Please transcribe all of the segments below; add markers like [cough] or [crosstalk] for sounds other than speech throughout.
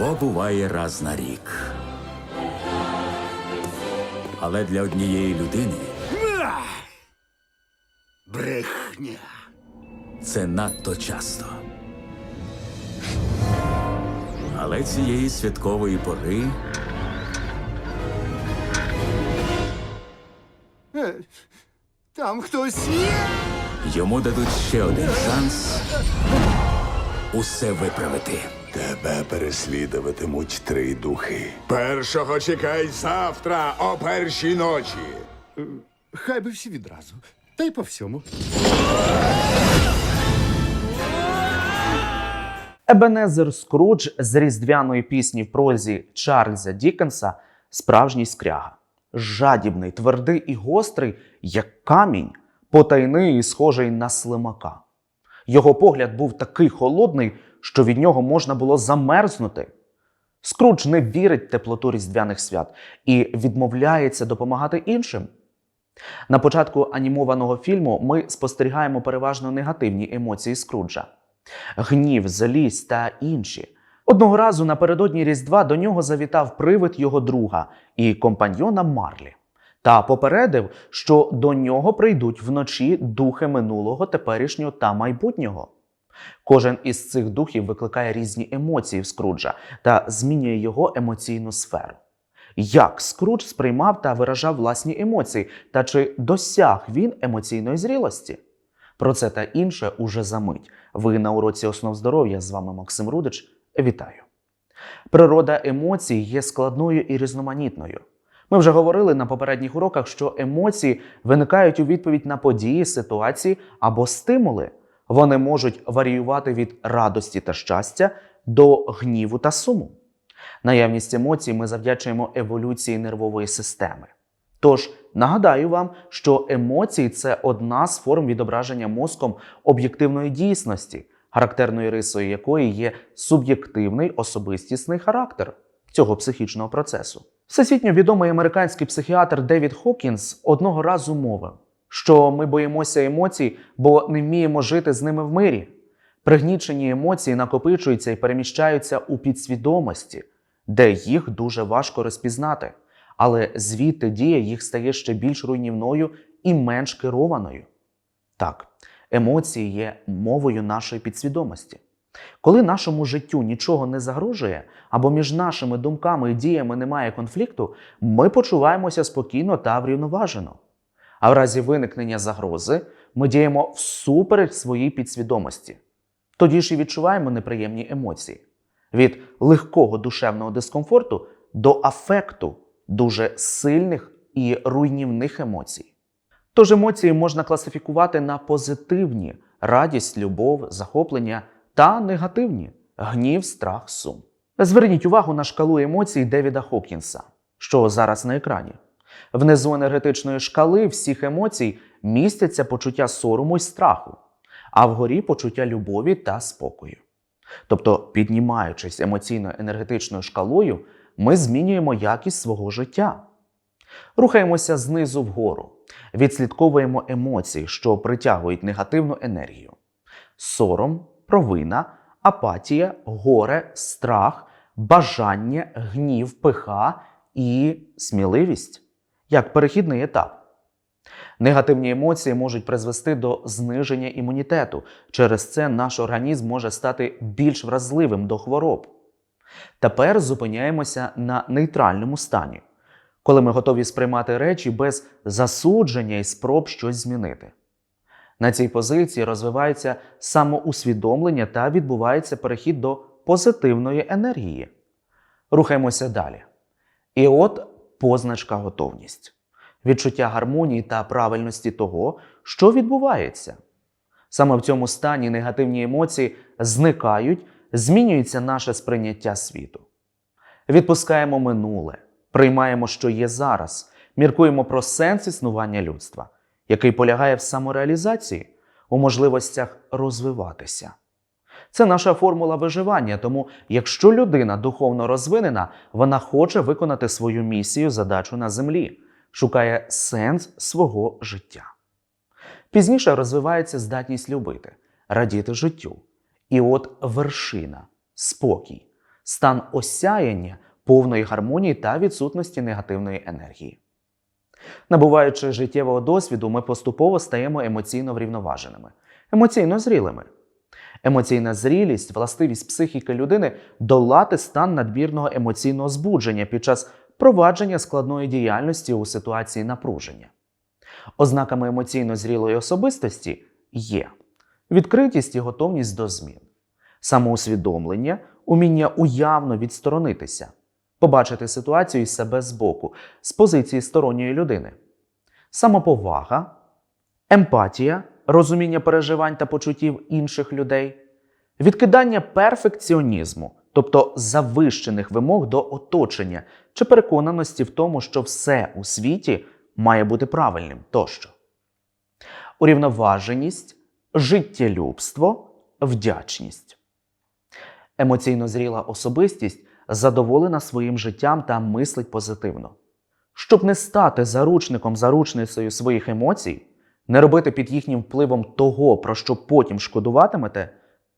Різдво буває раз на рік. Але для однієї людини Брехня. це надто часто. Але цієї святкової пори Е, Там хтось є. йому дадуть ще один шанс усе виправити. Тебе переслідуватимуть три духи. Першого чекай завтра о першій ночі. Хай би всі відразу. Та й по всьому. Ебенезер Скрудж з різдвяної пісні в прозі Чарльза Дікенса справжній скряга. Жадібний, твердий і гострий, як камінь, потайний і схожий на слимака. Його погляд був такий холодний, що від нього можна було замерзнути. Скрудж не вірить в теплоту різдвяних свят і відмовляється допомагати іншим. На початку анімованого фільму ми спостерігаємо переважно негативні емоції Скруджа гнів, злість та інші. Одного разу напередодні Різдва до нього завітав привид його друга і компаньйона Марлі та попередив, що до нього прийдуть вночі духи минулого, теперішнього та майбутнього. Кожен із цих духів викликає різні емоції в Скруджа та змінює його емоційну сферу. Як Скрудж сприймав та виражав власні емоції, та чи досяг він емоційної зрілості? Про це та інше уже за мить. Ви на уроці основ здоров'я. З вами Максим Рудич. Вітаю. Природа емоцій є складною і різноманітною. Ми вже говорили на попередніх уроках, що емоції виникають у відповідь на події, ситуації або стимули. Вони можуть варіювати від радості та щастя до гніву та суму. Наявність емоцій ми завдячуємо еволюції нервової системи. Тож нагадаю вам, що емоції це одна з форм відображення мозком об'єктивної дійсності, характерною рисою якої є суб'єктивний особистісний характер цього психічного процесу. Всесвітньо відомий американський психіатр Девід Хокінс одного разу мовив, що ми боїмося емоцій, бо не вміємо жити з ними в мирі. Пригнічені емоції накопичуються і переміщаються у підсвідомості, де їх дуже важко розпізнати але звідти дія їх стає ще більш руйнівною і менш керованою. Так, емоції є мовою нашої підсвідомості. Коли нашому життю нічого не загрожує, або між нашими думками і діями немає конфлікту, ми почуваємося спокійно та врівноважено. А в разі виникнення загрози ми діємо всупереч своїй підсвідомості. Тоді ж і відчуваємо неприємні емоції від легкого душевного дискомфорту до афекту дуже сильних і руйнівних емоцій. Тож емоції можна класифікувати на позитивні радість, любов, захоплення та негативні гнів, страх, сум. Зверніть увагу на шкалу емоцій Девіда Хокінса, що зараз на екрані. Внизу енергетичної шкали всіх емоцій містяться почуття сорому й страху, а вгорі почуття любові та спокою. Тобто, піднімаючись емоційно-енергетичною шкалою, ми змінюємо якість свого життя. Рухаємося знизу вгору, відслідковуємо емоції, що притягують негативну енергію: сором, провина, апатія, горе, страх, бажання, гнів, пиха і сміливість як перехідний етап. Негативні емоції можуть призвести до зниження імунітету. Через це наш організм може стати більш вразливим до хвороб. Тепер зупиняємося на нейтральному стані, коли ми готові сприймати речі без засудження і спроб щось змінити. На цій позиції розвивається самоусвідомлення та відбувається перехід до позитивної енергії. Рухаємося далі. І от позначка готовність, відчуття гармонії та правильності того, що відбувається. Саме в цьому стані негативні емоції зникають змінюється наше сприйняття світу. Відпускаємо минуле, приймаємо, що є зараз, міркуємо про сенс існування людства, який полягає в самореалізації, у можливостях розвиватися. Це наша формула виживання, тому якщо людина духовно розвинена, вона хоче виконати свою місію, задачу на землі, шукає сенс свого життя. Пізніше розвивається здатність любити, радіти життю. І от вершина, спокій, стан осяяння, повної гармонії та відсутності негативної енергії. Набуваючи життєвого досвіду, ми поступово стаємо емоційно врівноваженими, емоційно зрілими. Емоційна зрілість властивість психіки людини долати стан надмірного емоційного збудження під час провадження складної діяльності у ситуації напруження. Ознаками емоційно зрілої особистості є відкритість і готовність до змін, самоусвідомлення, уміння уявно відсторонитися, побачити ситуацію із себе збоку, з позиції сторонньої людини, самоповага, емпатія, розуміння переживань та почуттів інших людей, відкидання перфекціонізму, тобто завищених вимог до оточення чи переконаності в тому, що все у світі має бути правильним тощо. Урівноваженість, життєлюбство, вдячність. Емоційно зріла особистість задоволена своїм життям та мислить позитивно. Щоб не стати заручником заручницею своїх емоцій, не робити під їхнім впливом того, про що потім шкодуватимете,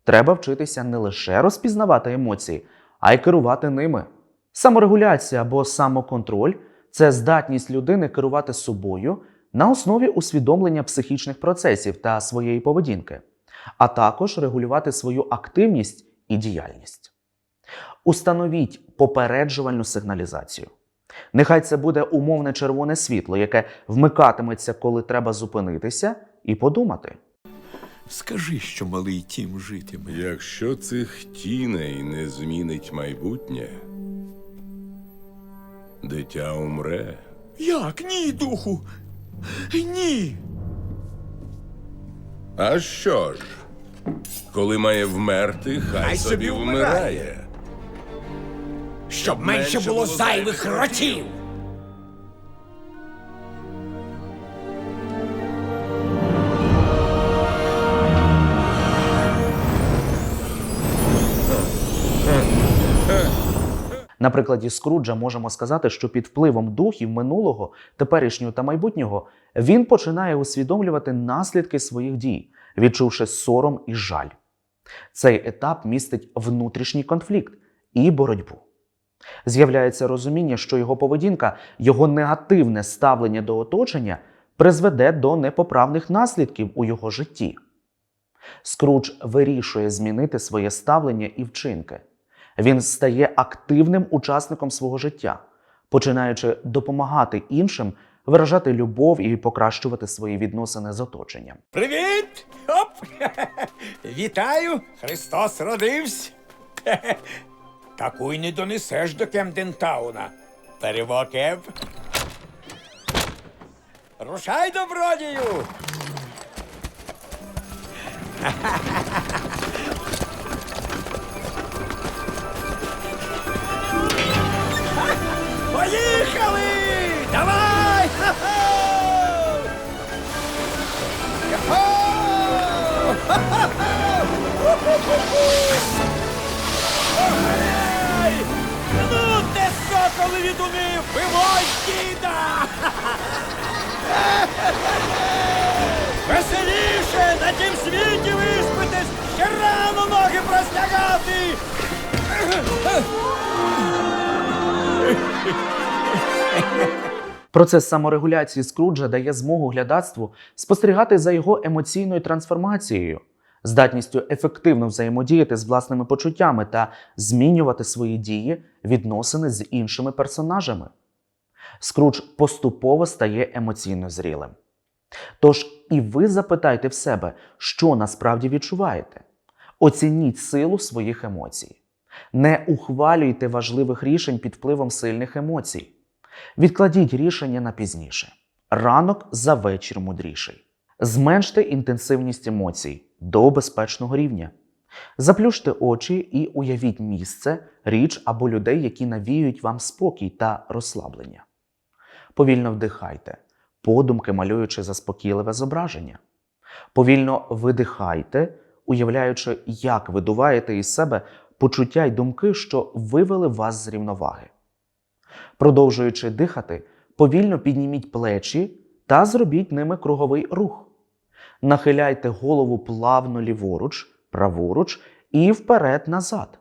треба вчитися не лише розпізнавати емоції, а й керувати ними. Саморегуляція або самоконтроль це здатність людини керувати собою на основі усвідомлення психічних процесів та своєї поведінки, а також регулювати свою активність і діяльність. Установіть попереджувальну сигналізацію. Нехай це буде умовне червоне світло, яке вмикатиметься, коли треба зупинитися і подумати. Скажи, що малий тім житиме. Якщо цих тіней не змінить майбутнє, дитя умре. Як ні, духу? Ні. А що ж? Коли має вмерти, хай, Хай собі собі вмирає. Щоб менше було зайвих ротів. На прикладі Скруджа можемо сказати, що під впливом духів минулого, теперішнього та майбутнього він починає усвідомлювати наслідки своїх дій, відчувши сором і жаль. Цей етап містить внутрішній конфлікт і боротьбу. З'являється розуміння, що його поведінка, його негативне ставлення до оточення призведе до непоправних наслідків у його житті. Скрудж вирішує змінити своє ставлення і вчинки. Він стає активним учасником свого життя, починаючи допомагати іншим виражати любов і покращувати свої відносини з оточенням. Привіт! Оп! [laughs] Вітаю! Христос родився! [laughs] Таку й не донесеш до Кемдентауна. Перевокеп. Рушай, добродію! Поїхали! На тім світі виспитись! Ще рано ноги простягати! Процес саморегуляції Скруджа дає змогу глядацтву спостерігати за його емоційною трансформацією, здатністю ефективно взаємодіяти з власними почуттями та змінювати свої дії, відносини з іншими персонажами. Скрудж поступово стає емоційно зрілим. Тож і ви запитайте в себе, що насправді відчуваєте. Оцініть силу своїх емоцій. Не ухвалюйте важливих рішень під впливом сильних емоцій. Відкладіть рішення на пізніше. Ранок за вечір мудріший. Зменште інтенсивність емоцій до безпечного рівня. Заплющте очі і уявіть місце, річ або людей, які навіюють вам спокій та розслаблення. Повільно вдихайте, подумки малюючи заспокійливе зображення. Повільно видихайте, уявляючи, як видуваєте із себе почуття й думки, що вивели вас з рівноваги. Продовжуючи дихати, повільно підніміть плечі та зробіть ними круговий рух. Нахиляйте голову плавно ліворуч, праворуч і вперед-назад.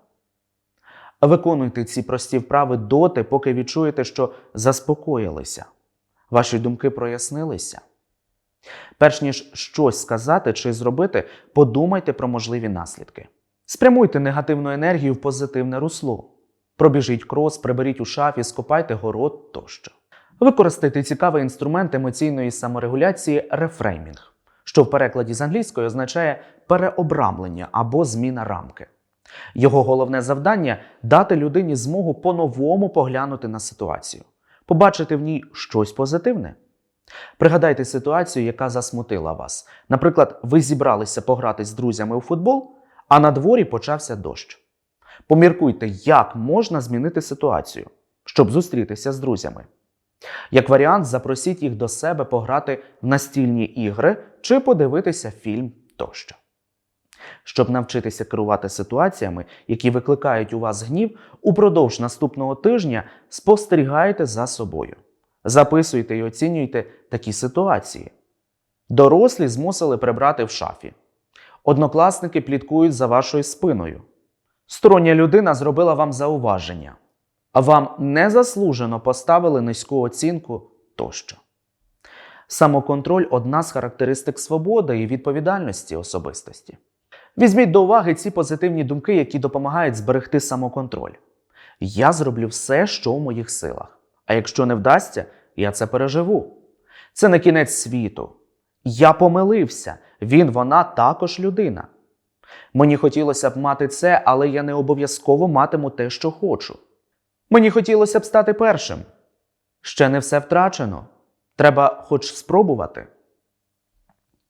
Виконуйте ці прості вправи доти, поки відчуєте, що заспокоїлися. Ваші думки прояснилися. Перш ніж щось сказати чи зробити, подумайте про можливі наслідки. Спрямуйте негативну енергію в позитивне русло. Пробіжіть крос, приберіть у шафі, скопайте город тощо. Використайте цікавий інструмент емоційної саморегуляції рефреймінг, що в перекладі з англійської означає переобрамлення або зміна рамки. Його головне завдання дати людині змогу по-новому поглянути на ситуацію, побачити в ній щось позитивне. Пригадайте ситуацію, яка засмутила вас. Наприклад, ви зібралися пограти з друзями у футбол, а на дворі почався дощ. Поміркуйте, як можна змінити ситуацію, щоб зустрітися з друзями. Як варіант, запросіть їх до себе пограти в настільні ігри чи подивитися фільм тощо. Щоб навчитися керувати ситуаціями, які викликають у вас гнів, упродовж наступного тижня спостерігайте за собою. Записуйте і оцінюйте такі ситуації. Дорослі змусили прибрати в шафі. Однокласники пліткують за вашою спиною. Стороння людина зробила вам зауваження, а вам незаслужено поставили низьку оцінку тощо. Самоконтроль одна з характеристик свободи і відповідальності особистості. Візьміть до уваги ці позитивні думки, які допомагають зберегти самоконтроль. Я зроблю все, що в моїх силах. А якщо не вдасться, я це переживу. Це не кінець світу. Я помилився, він, вона також людина. Мені хотілося б мати це, але я не обов'язково матиму те, що хочу. Мені хотілося б стати першим. Ще не все втрачено. Треба хоч спробувати.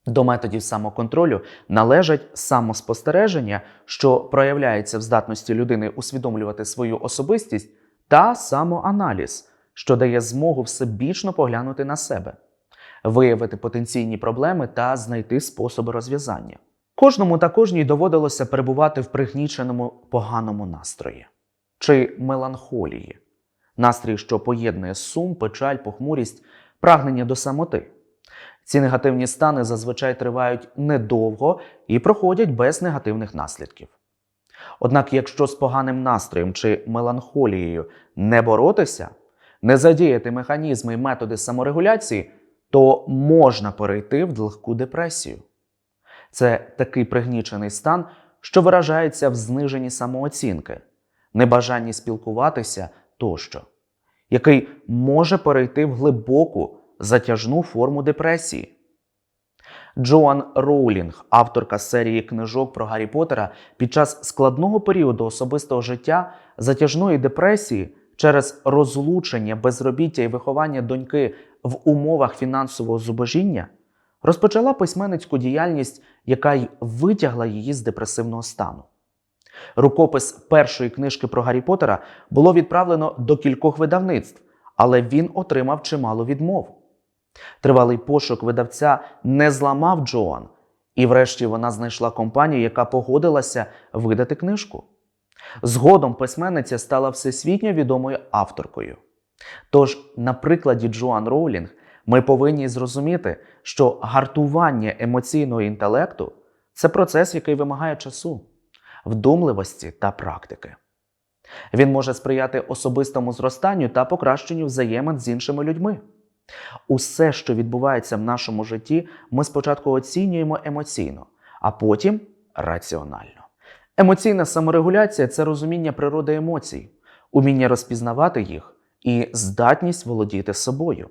До методів самоконтролю належать самоспостереження, що проявляється в здатності людини усвідомлювати свою особистість, та самоаналіз, що дає змогу всебічно поглянути на себе, виявити потенційні проблеми та знайти способи розв'язання. Кожному та кожній доводилося перебувати в пригніченому поганому настрої чи меланхолії, настрій, що поєднує сум, печаль, похмурість, прагнення до самоти. Ці негативні стани зазвичай тривають недовго і проходять без негативних наслідків. Однак, якщо з поганим настроєм чи меланхолією не боротися, не задіяти механізми і методи саморегуляції, то можна перейти в легку депресію. Це такий пригнічений стан, що виражається в зниженні самооцінки, небажанні спілкуватися тощо, який може перейти в глибоку затяжну форму депресії. Джоан Роулінг, авторка серії книжок про Гаррі Поттера, під час складного періоду особистого життя затяжної депресії через розлучення, безробіття і виховання доньки в умовах фінансового зубожіння розпочала письменницьку діяльність, яка й витягла її з депресивного стану. Рукопис першої книжки про Гаррі Поттера було відправлено до кількох видавництв, але він отримав чимало відмов. Тривалий пошук видавця не зламав Джоан, і врешті вона знайшла компанію, яка погодилася видати книжку. Згодом письменниця стала всесвітньо відомою авторкою. Тож, на прикладі Джоан Роулінг, ми повинні зрозуміти, що гартування емоційного інтелекту це процес, який вимагає часу, вдумливості та практики. Він може сприяти особистому зростанню та покращенню взаємин з іншими людьми. Усе, що відбувається в нашому житті, ми спочатку оцінюємо емоційно, а потім раціонально. Емоційна саморегуляція це розуміння природи емоцій, уміння розпізнавати їх і здатність володіти собою,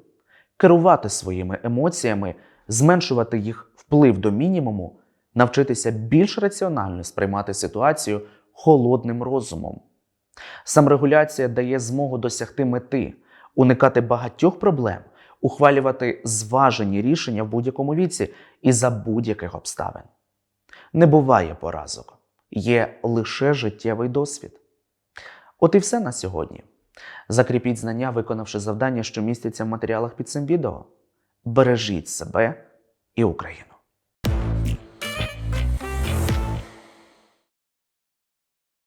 керувати своїми емоціями, зменшувати їх вплив до мінімуму, навчитися більш раціонально сприймати ситуацію холодним розумом. Саморегуляція дає змогу досягти мети, уникати багатьох проблем, ухвалювати зважені рішення в будь-якому віці і за будь-яких обставин. Не буває поразок, є лише життєвий досвід. От і все на сьогодні. Закріпіть знання, виконавши завдання, що містяться в матеріалах під цим відео. Бережіть себе і Україну.